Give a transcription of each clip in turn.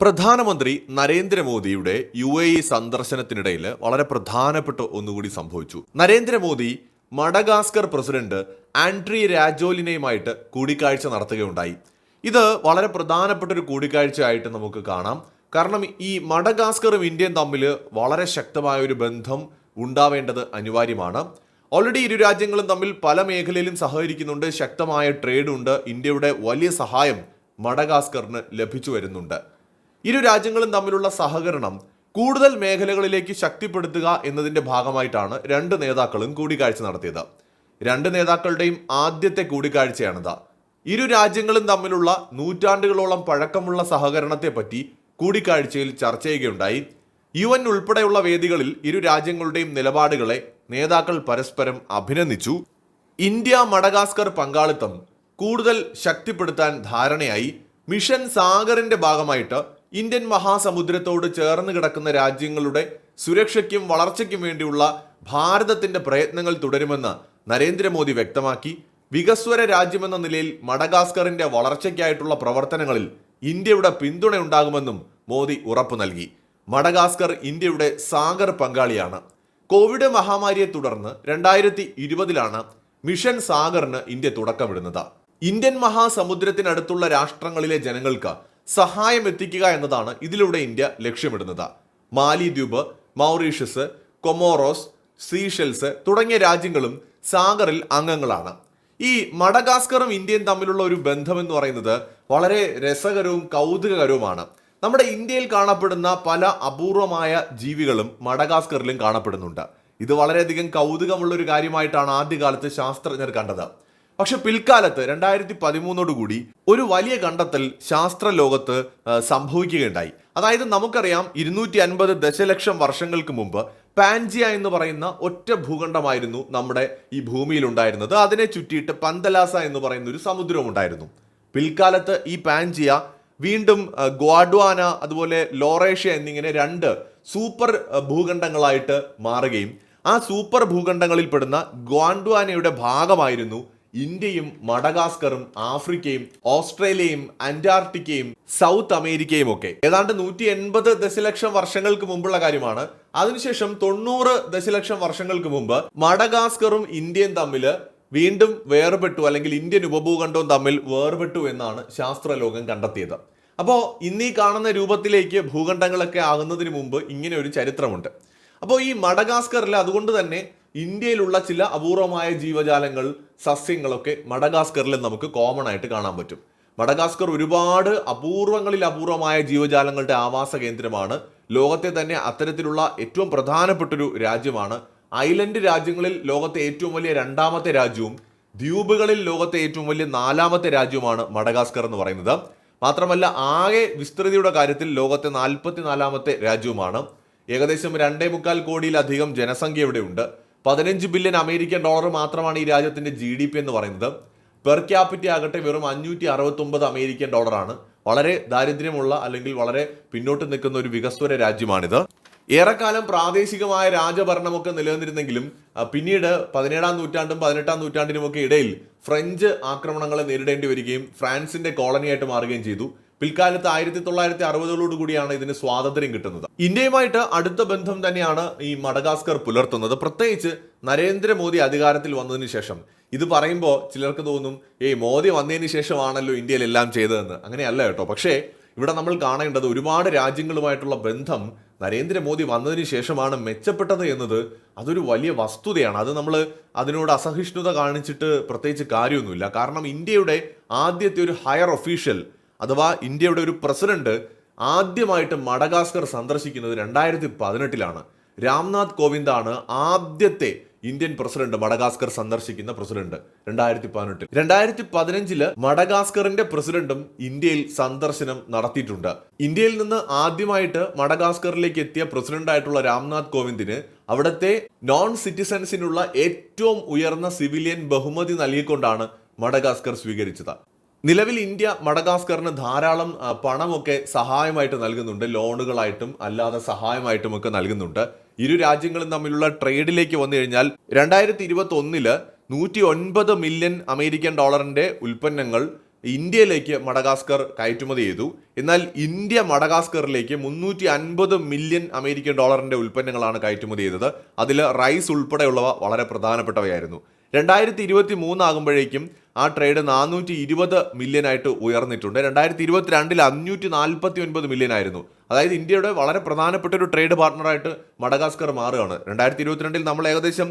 പ്രധാനമന്ത്രി നരേന്ദ്രമോദിയുടെ U A E സന്ദർശനത്തിനിടയിൽ വളരെ പ്രധാനപ്പെട്ട ഒന്നുകൂടി സംഭവിച്ചു. നരേന്ദ്രമോദി മഡഗാസ്കർ പ്രസിഡന്റ് ആൻഡ്രി രാജോലിനെയുമായിട്ട് കൂടിക്കാഴ്ച നടത്തുകയുണ്ടായി. ഇത് വളരെ പ്രധാനപ്പെട്ട ഒരു കൂടിക്കാഴ്ചയായിട്ട് നമുക്ക് കാണാം. കാരണം ഈ മഡഗാസ്കറും ഇന്ത്യയും തമ്മിൽ വളരെ ശക്തമായ ഒരു ബന്ധം ഉണ്ടാവേണ്ടത് അനിവാര്യമാണ്. ഓൾറെഡി ഇരു രാജ്യങ്ങളും തമ്മിൽ പല മേഖലയിലും സഹകരിക്കുന്നുണ്ട്. ശക്തമായ ട്രേഡുണ്ട് ഇന്ത്യയുടെ വലിയ സഹായം മഡഗാസ്കറിന് ലഭിച്ചു വരുന്നുണ്ട്. ഇരു രാജ്യങ്ങളും തമ്മിലുള്ള സഹകരണം കൂടുതൽ മേഖലകളിലേക്ക് ശക്തിപ്പെടുത്തുക എന്നതിന്റെ ഭാഗമായിട്ടാണ് രണ്ട് നേതാക്കളും കൂടിക്കാഴ്ച നടത്തിയത്. രണ്ട് നേതാക്കളുടെയും ആദ്യത്തെ കൂടിക്കാഴ്ചയാണിത്. ഇരു രാജ്യങ്ങളും തമ്മിലുള്ള നൂറ്റാണ്ടുകളോളം പഴക്കമുള്ള സഹകരണത്തെ പറ്റി കൂടിക്കാഴ്ചയിൽ ചർച്ച ചെയ്യുകയുണ്ടായി യു എൻ ഉൾപ്പെടെയുള്ള വേദികളിൽ ഇരു രാജ്യങ്ങളുടെയും നിലപാടുകളെ നേതാക്കൾ പരസ്പരം അഭിനന്ദിച്ചു. ഇന്ത്യ മഡഗാസ്കർ പങ്കാളിത്തം കൂടുതൽ ശക്തിപ്പെടുത്താൻ ധാരണയായി. മിഷൻ സാഗറിന്റെ ഭാഗമായിട്ട് ഇന്ത്യൻ മഹാസമുദ്രത്തോട് ചേർന്ന് കിടക്കുന്ന രാജ്യങ്ങളുടെ സുരക്ഷയ്ക്കും വളർച്ചയ്ക്കും വേണ്ടിയുള്ള ഭാരതത്തിന്റെ പ്രയത്നങ്ങൾ തുടരുമെന്ന് നരേന്ദ്രമോദി വ്യക്തമാക്കി. വികസ്വര രാജ്യമെന്ന നിലയിൽ മഡഗാസ്കറിന്റെ വളർച്ചയ്ക്കായിട്ടുള്ള പ്രവർത്തനങ്ങളിൽ ഇന്ത്യയുടെ പിന്തുണയുണ്ടാകുമെന്നും മോദി ഉറപ്പു നൽകി. മഡഗാസ്കർ ഇന്ത്യയുടെ സാഗർ പങ്കാളിയാണ്. കോവിഡ് മഹാമാരിയെ തുടർന്ന് രണ്ടായിരത്തി ഇരുപതിലാണ് മിഷൻ സാഗറിന് ഇന്ത്യ തുടക്കമിടുന്നത്. ഇന്ത്യൻ മഹാസമുദ്രത്തിനടുത്തുള്ള രാഷ്ട്രങ്ങളിലെ ജനങ്ങൾക്ക് സഹായം എത്തിക്കുക എന്നതാണ് ഇതിലൂടെ ഇന്ത്യ ലക്ഷ്യമിടുന്നത്. മാലിദ്വീപ് മൗറീഷ്യസ് കൊമോറോസ് സീഷെൽസ് തുടങ്ങിയ രാജ്യങ്ങളും സാഗറിൽ അംഗങ്ങളാണ്. ഈ മഡഗാസ്കറും ഇന്ത്യയും തമ്മിലുള്ള ഒരു ബന്ധം എന്ന് പറയുന്നത് വളരെ രസകരവും കൗതുകകരവുമാണ്. നമ്മുടെ ഇന്ത്യയിൽ കാണപ്പെടുന്ന പല അപൂർവമായ ജീവികളും മഡഗാസ്കറിലും കാണപ്പെടുന്നുണ്ട്. ഇത് വളരെയധികം കൗതുകമുള്ള ഒരു കാര്യമായിട്ടാണ് ആദ്യകാലത്ത് ശാസ്ത്രജ്ഞർ കണ്ടത്. പക്ഷെ പിൽക്കാലത്ത് രണ്ടായിരത്തി പതിമൂന്നോടുകൂടി ഒരു വലിയ കണ്ടെത്തൽ ശാസ്ത്ര ലോകത്ത് സംഭവിക്കുകയുണ്ടായി. അതായത് നമുക്കറിയാം ഇരുന്നൂറ്റി അൻപത് ദശലക്ഷം വർഷങ്ങൾക്ക് മുമ്പ് പാൻജിയ എന്ന് പറയുന്ന ഒറ്റ ഭൂഖണ്ഡമായിരുന്നു നമ്മുടെ ഈ ഭൂമിയിൽ ഉണ്ടായിരുന്നത് അതിനെ ചുറ്റിയിട്ട് പന്തലാസ എന്ന് പറയുന്ന ഒരു സമുദ്രവും ഉണ്ടായിരുന്നു പിൽക്കാലത്ത് ഈ പാൻജിയ വീണ്ടും ഗ്വാഡ്വാന അതുപോലെ ലോറേഷ്യ എന്നിങ്ങനെ രണ്ട് സൂപ്പർ ഭൂഖണ്ഡങ്ങളായിട്ട് മാറുകയും ആ സൂപ്പർ ഭൂഖണ്ഡങ്ങളിൽ പെടുന്ന ഗ്വാൻഡ്വാനയുടെ ഭാഗമായിരുന്നു ഇന്ത്യയും മഡഗാസ്കറും ആഫ്രിക്കയും ഓസ്ട്രേലിയയും അന്റാർട്ടിക്കയും സൗത്ത് അമേരിക്കയും ഒക്കെ. ഏതാണ്ട് നൂറ്റി എൺപത് ദശലക്ഷം വർഷങ്ങൾക്ക് മുമ്പുള്ള കാര്യമാണ്. അതിനുശേഷം തൊണ്ണൂറ് ദശലക്ഷം വർഷങ്ങൾക്ക് മുമ്പ് മഡഗാസ്കറും ഇന്ത്യയും തമ്മിൽ വീണ്ടും വേർപെട്ടു അല്ലെങ്കിൽ ഇന്ത്യൻ ഉപഭൂഖണ്ഡവും തമ്മിൽ വേർപെട്ടു എന്നാണ് ശാസ്ത്രലോകം കണ്ടെത്തിയത്. അപ്പോൾ ഇന്നീ കാണുന്ന രൂപത്തിലേക്ക് ഭൂഖണ്ഡങ്ങളൊക്കെ ആകുന്നതിന് മുമ്പ് ഇങ്ങനെ ഒരു ചരിത്രമുണ്ട്. അപ്പോൾ ഈ മഡഗാസ്കറിൽ അതുകൊണ്ട് തന്നെ ഇന്ത്യയിലുള്ള ചില അപൂർവമായ ജീവജാലങ്ങൾ സസ്യങ്ങളൊക്കെ മഡഗാസ്കറിൽ നമുക്ക് കോമൺ ആയിട്ട് കാണാൻ പറ്റും. മഡഗാസ്കർ ഒരുപാട് അപൂർവങ്ങളിൽ അപൂർവമായ ജീവജാലങ്ങളുടെ ആവാസ കേന്ദ്രമാണ്. ലോകത്തെ തന്നെ അത്തരത്തിലുള്ള ഏറ്റവും പ്രധാനപ്പെട്ടൊരു രാജ്യമാണ്. ഐലൻഡ് രാജ്യങ്ങളിൽ ലോകത്തെ ഏറ്റവും വലിയ രണ്ടാമത്തെ രാജ്യവും ദ്വീപുകളിൽ ലോകത്തെ ഏറ്റവും വലിയ നാലാമത്തെ രാജ്യവുമാണ് മഡഗാസ്കർ എന്ന് പറയുന്നത്. മാത്രമല്ല ആകെ വിസ്തൃതിയുടെ കാര്യത്തിൽ ലോകത്തെ നാൽപ്പത്തിനാലാമത്തെ രാജ്യവുമാണ്. ഏകദേശം രണ്ടേ മുക്കാൽ കോടിയിലധികം ജനസംഖ്യ ഇവിടെയുണ്ട്. പതിനഞ്ച് ബില്യൺ അമേരിക്കൻ ഡോളർ മാത്രമാണ് ഈ രാജ്യത്തിന്റെ ജി ഡി പി എന്ന് പറയുന്നത്. പെർ ക്യാപിറ്റി ആകട്ടെ വെറും അഞ്ഞൂറ്റി അറുപത്തൊമ്പത് അമേരിക്കൻ ഡോളറാണ്. വളരെ ദാരിദ്ര്യമുള്ള അല്ലെങ്കിൽ വളരെ പിന്നോട്ട് നിൽക്കുന്ന ഒരു വികസ്വര രാജ്യമാണിത്. ഏറെക്കാലം പ്രാദേശികമായ രാജഭരണമൊക്കെ നിലനിന്നിരുന്നെങ്കിലും പിന്നീട് പതിനേഴാം നൂറ്റാണ്ടും പതിനെട്ടാം നൂറ്റാണ്ടിനുമൊക്കെ ഇടയിൽ ഫ്രഞ്ച് ആക്രമണങ്ങളെ നേരിടേണ്ടി വരികയും ഫ്രാൻസിന്റെ കോളനിയായിട്ട് മാറുകയും ചെയ്തു. പിൽക്കാലത്ത് ആയിരത്തി തൊള്ളായിരത്തി അറുപതുകളോട് കൂടിയാണ് ഇതിന് സ്വാതന്ത്ര്യം കിട്ടുന്നത്. ഇന്ത്യയുമായിട്ട് അടുത്ത ബന്ധം തന്നെയാണ് ഈ മഡഗാസ്കർ പുലർത്തുന്നത്. പ്രത്യേകിച്ച് നരേന്ദ്രമോദി അധികാരത്തിൽ വന്നതിന് ശേഷം. ഇത് പറയുമ്പോൾ ചിലർക്ക് തോന്നും ഏയ് മോദി വന്നതിന് ശേഷമാണല്ലോ ഇന്ത്യയിൽ എല്ലാം ചെയ്തതെന്ന്. അങ്ങനെയല്ല കേട്ടോ. പക്ഷേ ഇവിടെ നമ്മൾ കാണേണ്ടത് ഒരുപാട് രാജ്യങ്ങളുമായിട്ടുള്ള ബന്ധം നരേന്ദ്രമോദി വന്നതിന് ശേഷമാണ് മെച്ചപ്പെട്ടത് എന്നത് അതൊരു വലിയ വസ്തുതയാണ്. അത് നമ്മൾ അതിനോട് അസഹിഷ്ണുത കാണിച്ചിട്ട് പ്രത്യേകിച്ച് കാര്യമൊന്നുമില്ല. കാരണം ഇന്ത്യയുടെ ആദ്യത്തെ ഒരു ഹയർ ഒഫീഷ്യൽ അഥവാ ഇന്ത്യയുടെ ഒരു പ്രസിഡന്റ് ആദ്യമായിട്ട് മഡഗാസ്കർ സന്ദർശിക്കുന്നത് രണ്ടായിരത്തി പതിനെട്ടിലാണ് രാംനാഥ് കോവിന്ദാണ് ആദ്യത്തെ ഇന്ത്യൻ പ്രസിഡന്റ് മഡഗാസ്കർ സന്ദർശിക്കുന്ന പ്രസിഡന്റ് രണ്ടായിരത്തി പതിനെട്ടിൽ രണ്ടായിരത്തി പതിനഞ്ചിൽ മഡഗാസ്കറിന്റെ പ്രസിഡന്റും ഇന്ത്യയിൽ സന്ദർശനം നടത്തിയിട്ടുണ്ട്. ഇന്ത്യയിൽ നിന്ന് ആദ്യമായിട്ട് മഡഗാസ്കറിലേക്ക് എത്തിയ പ്രസിഡന്റ് ആയിട്ടുള്ള രാംനാഥ് കോവിന്ദിന് അവിടുത്തെ നോൺ സിറ്റിസൺസിനുള്ള ഏറ്റവും ഉയർന്ന സിവിലിയൻ ബഹുമതി നൽകിക്കൊണ്ടാണ് മഡഗാസ്കർ സ്വീകരിച്ചത്. നിലവിൽ ഇന്ത്യ മഡഗാസ്കറിന് ധാരാളം പണമൊക്കെ സഹായമായിട്ട് നൽകുന്നുണ്ട്. ലോണുകളായിട്ടും അല്ലാതെ സഹായമായിട്ടും ഒക്കെ നൽകുന്നുണ്ട്. ഇരു രാജ്യങ്ങളും തമ്മിലുള്ള ട്രേഡിലേക്ക് വന്നു കഴിഞ്ഞാൽ രണ്ടായിരത്തി ഇരുപത്തി ഒന്നിൽ നൂറ്റി ഒൻപത് മില്യൺ അമേരിക്കൻ ഡോളറിന്റെ ഉൽപ്പന്നങ്ങൾ ഇന്ത്യയിലേക്ക് മഡഗാസ്കർ കയറ്റുമതി ചെയ്തു. എന്നാൽ ഇന്ത്യ മഡഗാസ്കറിലേക്ക് മുന്നൂറ്റി അൻപത് മില്യൺ അമേരിക്കൻ ഡോളറിന്റെ ഉൽപ്പന്നങ്ങളാണ് കയറ്റുമതി ചെയ്തത്. അതിൽ റൈസ് ഉൾപ്പെടെയുള്ളവ വളരെ പ്രധാനപ്പെട്ടവയായിരുന്നു. രണ്ടായിരത്തി ഇരുപത്തി മൂന്നാകുമ്പോഴേക്കും ആ ട്രേഡ് നാനൂറ്റി ഇരുപത് മില്യൺ ആയിട്ട് ഉയർന്നിട്ടുണ്ട്. രണ്ടായിരത്തി ഇരുപത്തിരണ്ടിൽ അഞ്ഞൂറ്റി നാൽപ്പത്തി ഒൻപത് മില്യൺ ആയിരുന്നു. അതായത് ഇന്ത്യയുടെ വളരെ പ്രധാനപ്പെട്ട ഒരു ട്രേഡ് പാർട്ണറായിട്ട് മഡഗാസ്കർ മാറുകയാണ്. രണ്ടായിരത്തി ഇരുപത്തിരണ്ടിൽ നമ്മൾ ഏകദേശം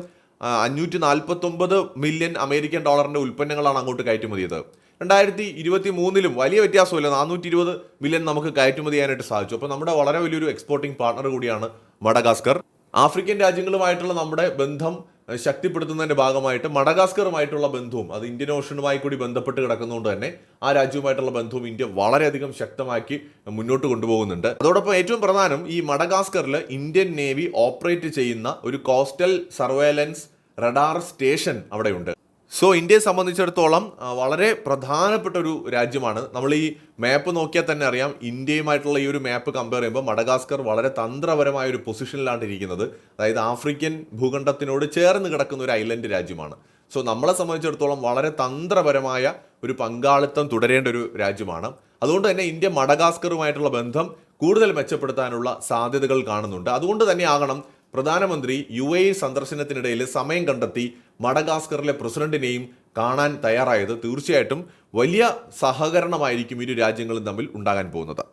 അഞ്ഞൂറ്റി നാൽപ്പത്തൊമ്പത് മില്യൺ അമേരിക്കൻ ഡോളറിന്റെ ഉൽപ്പന്നങ്ങളാണ് അങ്ങോട്ട് കയറ്റുമതി ചെയ്തത് രണ്ടായിരത്തി ഇരുപത്തി മൂന്നിലും വലിയ വ്യത്യാസമില്ല നാനൂറ്റി ഇരുപത് മില്യൺ നമുക്ക് കയറ്റുമതി ചെയ്യാനായിട്ട് സാധിച്ചു. അപ്പോൾ നമ്മുടെ വളരെ വലിയൊരു എക്സ്പോർട്ടിംഗ് പാർട്ണർ കൂടിയാണ് മഡഗാസ്കർ. ആഫ്രിക്കൻ രാജ്യങ്ങളുമായിട്ടുള്ള നമ്മുടെ ബന്ധം ഏഹ്, ശക്തിപ്പെടുത്തുന്നതിന്റെ ഭാഗമായിട്ട് മഡഗാസ്കറുമായിട്ടുള്ള ബന്ധവും അത് ഇന്ത്യൻ ഓഷനുമായി കൂടി ബന്ധപ്പെട്ട് കിടക്കുന്നതുകൊണ്ട് തന്നെ ആ രാജ്യവുമായിട്ടുള്ള ബന്ധവും ഇന്ത്യ വളരെയധികം ശക്തമാക്കി മുന്നോട്ട് കൊണ്ടുപോകുന്നുണ്ട്. അതോടൊപ്പം ഏറ്റവും പ്രധാനം ഈ മഡഗാസ്കറിൽ ഇന്ത്യൻ നേവി ഓപ്പറേറ്റ് ചെയ്യുന്ന ഒരു കോസ്റ്റൽ സർവേലൻസ് റഡാർ സ്റ്റേഷൻ അവിടെയുണ്ട്. സോ ഇന്ത്യയെ സംബന്ധിച്ചിടത്തോളം വളരെ പ്രധാനപ്പെട്ട ഒരു രാജ്യമാണ്. നമ്മൾ ഈ മാപ്പ് നോക്കിയാൽ തന്നെ അറിയാം ഇന്ത്യയുമായിട്ടുള്ള ഈ ഒരു മാപ്പ് കമ്പയർ ചെയ്യുമ്പോൾ മഡഗാസ്കർ വളരെ തന്ത്രപരമായ ഒരു പൊസിഷനിലാണ് ഇരിക്കുന്നത്. അതായത് ആഫ്രിക്കൻ ഭൂഖണ്ഡത്തിനോട് ചേർന്ന് കിടക്കുന്ന ഒരു ഐലൻഡ് രാജ്യമാണ്. സോ നമ്മളെ സംബന്ധിച്ചിടത്തോളം വളരെ തന്ത്രപരമായ ഒരു പങ്കാളിത്തം തുടരേണ്ട ഒരു രാജ്യമാണ്. അതുകൊണ്ട് തന്നെ ഇന്ത്യ മഡഗാസ്കറുമായിട്ടുള്ള ബന്ധം കൂടുതൽ മെച്ചപ്പെടുത്താനുള്ള സാധ്യതകൾ കാണുന്നുണ്ട്. അതുകൊണ്ട് തന്നെ ആകണം പ്രധാനമന്ത്രി യു എ സന്ദർശനത്തിനിടയിൽ സമയം കണ്ടെത്തി മഡഗാസ്കറിലെ പ്രസിഡന്റിനെയും കാണാൻ തയ്യാറായത് തീർച്ചയായിട്ടും വലിയ സഹകരണമായിരിക്കും ഇരു രാജ്യങ്ങളും തമ്മിൽ ഉണ്ടാകാൻ പോകുന്നത്.